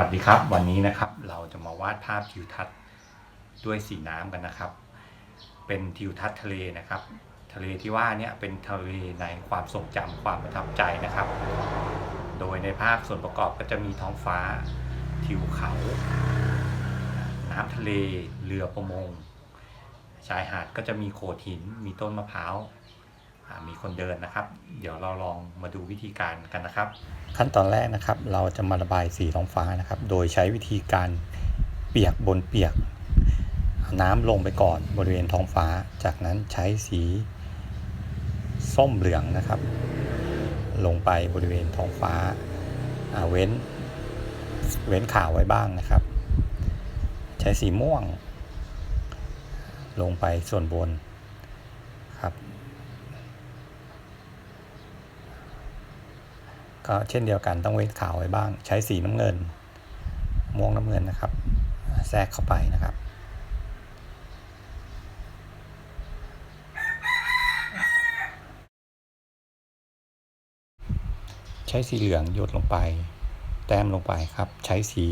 วัสดีครับ วันนี้นะครับเราจะมาวาดภาพทิวทัศน์ด้วยสีน้ำกันนะครับ เป็นทิวทัศน์ทะเลนะครับ ทะเลที่ว่าเนี่ยเป็นทะเลในความทรงจำความประทับใจนะครับ โดยในภาพส่วนประกอบก็จะมีท้องฟ้าทิวเขา น้ำทะเลเรือประมง ชายหาดก็จะมีโขดหินมีต้นมะพร้าว มีคนเดินนะครับ เดี๋ยวเราลองมาดูวิธีการกันนะครับ ขั้นตอนแรกนะครับ เราจะมาระบายสีท้องฟ้านะครับ โดยใช้วิธีการเปียกบนเปียก น้ำลงไปก่อนบริเวณท้องฟ้า จากนั้นใช้สีส้มเหลืองนะครับ ลงไปบริเวณท้องฟ้าอ่าเว้นเว้นขาวไว้บ้างนะครับ ใช้สีม่วง ลงไปส่วนบนครับ ก็เช่นเดียวกันต้องเว้นขาวไว้บ้าง ใช้สีน้ำเงิน ม่วงน้ำเงินนะครับ แทรกเข้าไปนะครับ ใช้สีเหลืองหยดลงไป แต้มลงไปครับ ใช้สี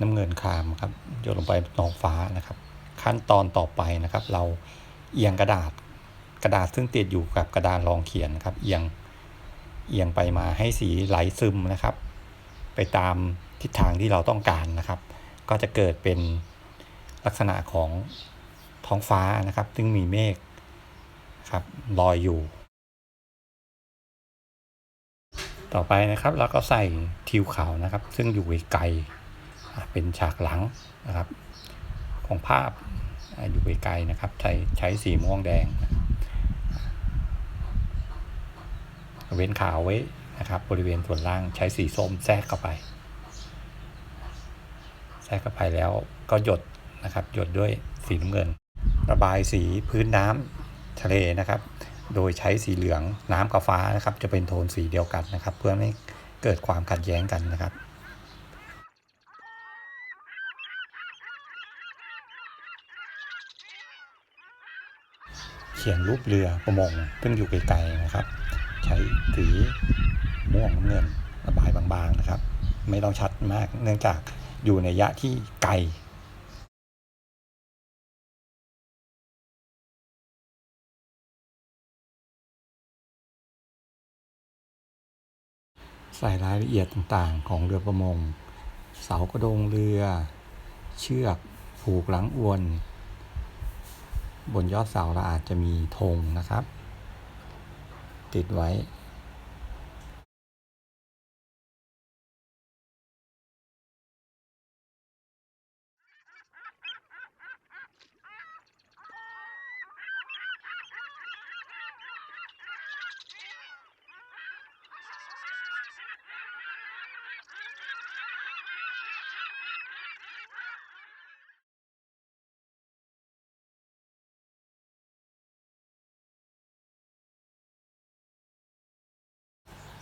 น้ำเงินคามครับหยดลงไปนองฟ้านะครับ ขั้นตอนต่อไปนะครับ เราเอียงกระดาษกระดาษซึ่งติดอยู่กับกระดานรองเขียนนครับ เอียง เอียงไปมาให้สีไหลซึมนะครับ ไปตามทิศทางที่เราต้องการนะครับ ก็จะเกิดเป็นลักษณะของท้องฟ้านะครับ ซึ่งมีเมฆครับลอยอยู่ ต่อไปนะครับเราก็ใส่ทิวเขานะครับ ซึ่งอยู่ไกลๆเป็นฉากหลังนะครับ ของภาพอะอยู่ไกลๆนะครับ ใช้ใช้สีม่วงแดงนะครับ เว้นขาวไว้นะครับ บริเวณส่วนล่างใช้สีส้มแทรกเข้าไป แทรกเข้าไปแล้วก็หยดนะครับ หยดด้วยสีน้ำเงิน ระบายสีพื้นน้ำทะเลนะครับ โดยใช้สีเหลืองน้ำกับฟ้านะครับ จะเป็นโทนสีเดียวกันนะครับ เพื่อไม่เกิดความขัดแย้งกันนะครับเขียนรูปเรือประมงซึ่งอยู่ไกลๆนะครับ ใช้สีม่วงน้ำเงินระบายบางๆนะครับ ไม่ต้องชัดมากเนื่องจากอยู่ในระยะที่ไกลใส่รายละเอียดต่างๆ ของเรือประมง เสากระโดงเรือ เชือกผูกหลังอวน บนยอดเสาเราอาจจะมีธงนะครับ ติดไว้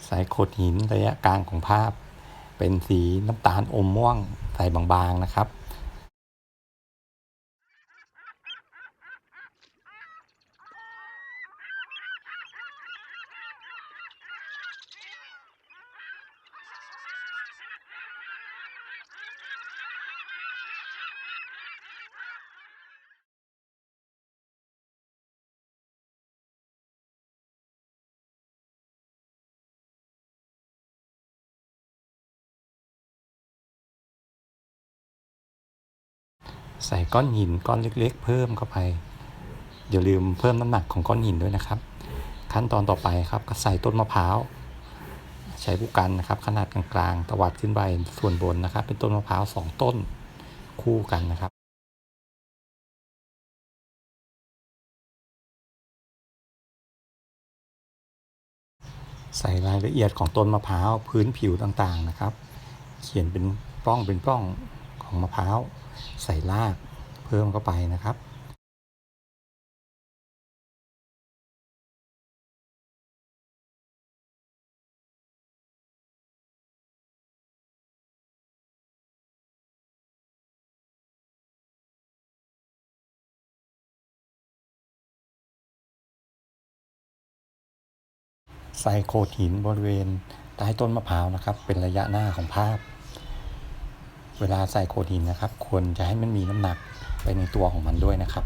ใส่โขดหินระยะกลางของภาพ เป็นสีน้ำตาลอมม่วงใส่บางๆนะครับ ใส่ก้อนหินก้อนเล็กๆ เพิ่มเข้าไป อย่าลืมเพิ่มน้ำหนักของก้อนหินด้วยนะครับ ขั้นตอนต่อไปครับก็ใส่ต้นมะพร้าวใช้ผู้กันนะครับ ขนาดกลางๆ ตวัดขึ้นไปส่วนบนนะครับ เป็นต้นมะพร้าวสองต้นคู่กันนะครับใส่รายละเอียดของต้นมะพร้าวพื้นผิวต่างๆนะครับ เขียนเป็นปล้องเป็นปล้อง ของมะพร้าวใส่รากเพิ่มเข้าไปนะครับใส่โขดหินบริเวณใต้ต้นมะพร้าวนะครับ เป็นระยะหน้าของภาพ เวลาใส่โคดินนะครับควรจะให้มันมีน้ำหนักไปในตัวของมันด้วยนะครับ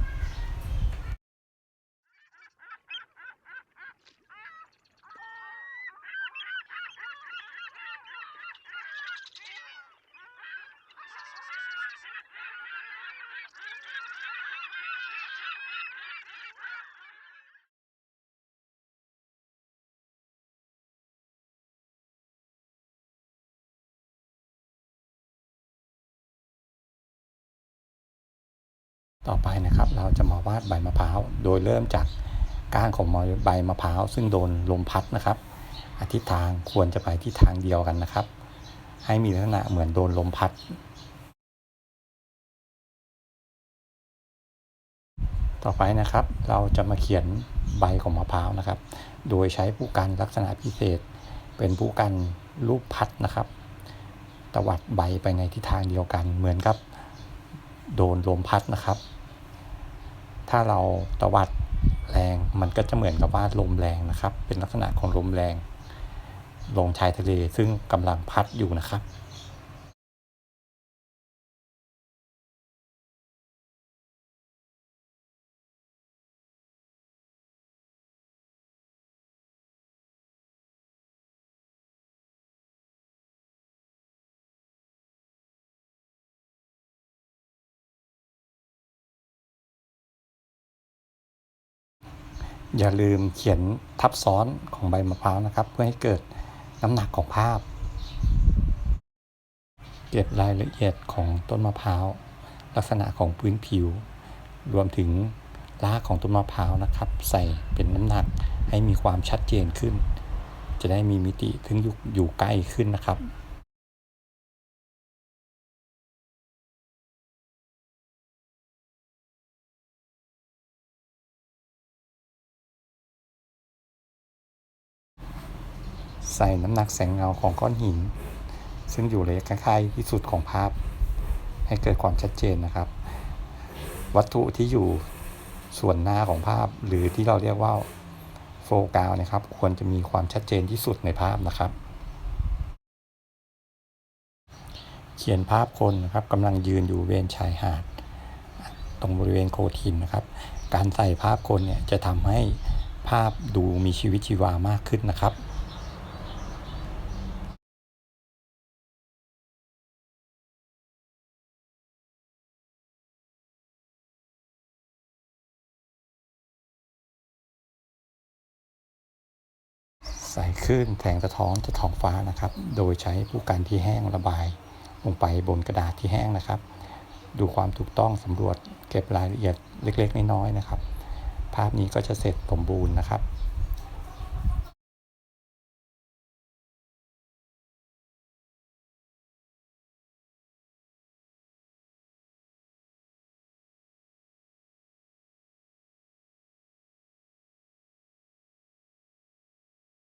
ต่อไปนะครับเราจะมาวาดใบมะพร้าว โดยเริ่มจากก้านของใบมะพร้าว ซึ่งโดนลมพัดนะครับอาทิศทางควรจะไปที่ทางเดียวกันนะครับ ให้มีลักษณะเหมือนโดนลมพัด ต่อไปนะครับ เราจะมาเขียนใบของมะพร้าวนะครับ โดยใช้ผู้กันลักษณะพิเศษ เป็นผู้กันรูปพัดนะครับ ตวัดใบไปในทิศทางเดียวกันเหมือนกับโดนลมพัดนะครับ ถ้าเราตวัดแรงมันก็จะเหมือนกับว่าลมแรงนะครับ เป็นลักษณะของลมแรง ลงชายทะเลซึ่งกำลังพัดอยู่นะครับ อย่าลืมเขียนทับซ้อนของใบมะพร้าวนะครับ เพื่อให้เกิดน้ำหนักของภาพ เก็บรายละเอียดของต้นมะพร้าว ลักษณะของพื้นผิว รวมถึงรากของต้นมะพร้าวนะครับ ใส่เป็นน้ำหนักให้มีความชัดเจนขึ้น จะได้มีมิติถึงอยู่อยู่ใกล้ขึ้นนะครับ ใส่น้ำหนักแสงเงาของก้อนหิน ซึ่งอยู่ระยะใกล้ๆที่สุดของภาพ ให้เกิดความชัดเจนนะครับ วัตถุที่อยู่ส่วนหน้าของภาพ หรือที่เราเรียกว่าโฟกัสนะครับ ควรจะมีความชัดเจนที่สุดในภาพนะครับ เขียนภาพคนนะครับกำลังยืนอยู่เวนชายหาด ตรงบริเวณโคทินนะครับ การใส่ภาพคนเนี่ยจะทำให้ภาพดูมีชีวิตชีวามากขึ้นนะครับ ใส่คลื่นแสงสะท้อนจากท้องฟ้านะครับ โดยใช้ผู้กันที่แห้งระบายลงไปบนกระดาษที่แห้งนะครับ ดูความถูกต้องสำรวจเก็บรายละเอียดเล็ก ๆ น้อยๆนะครับ ภาพนี้ก็จะเสร็จสมบูรณ์นะครับ